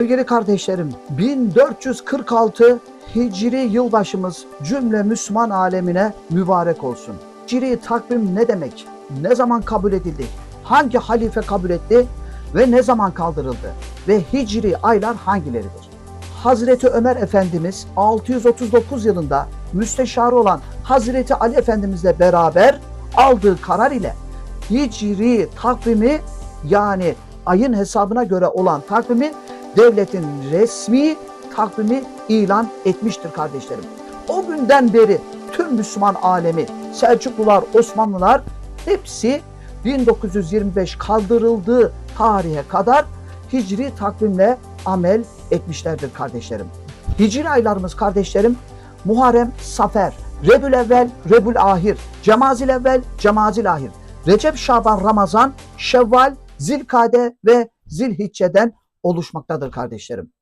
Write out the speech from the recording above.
Sevgili kardeşlerim, 1446 Hicri yılbaşımız cümle Müslüman alemine mübarek olsun. Hicri takvim ne demek? Ne zaman kabul edildi? Hangi halife kabul etti? Ve ne zaman kaldırıldı? Ve Hicri aylar hangileridir? Hazreti Ömer Efendimiz 639 yılında müsteşarı olan Hazreti Ali Efendimizle beraber aldığı karar ile Hicri takvimi yani ayın hesabına göre olan takvimi devletin resmi takvimi ilan etmiştir kardeşlerim. O günden beri tüm Müslüman alemi, Selçuklular, Osmanlılar hepsi 1925 kaldırıldığı tarihe kadar Hicri takvimle amel etmişlerdir kardeşlerim. Hicri aylarımız kardeşlerim Muharrem, Safer, Rebül Evvel, Rebül Ahir, Cemazil Evvel, Cemazil Ahir, Recep, Şaban, Ramazan, Şevval, Zilkade ve Zilhicce'den oluşmaktadır kardeşlerim.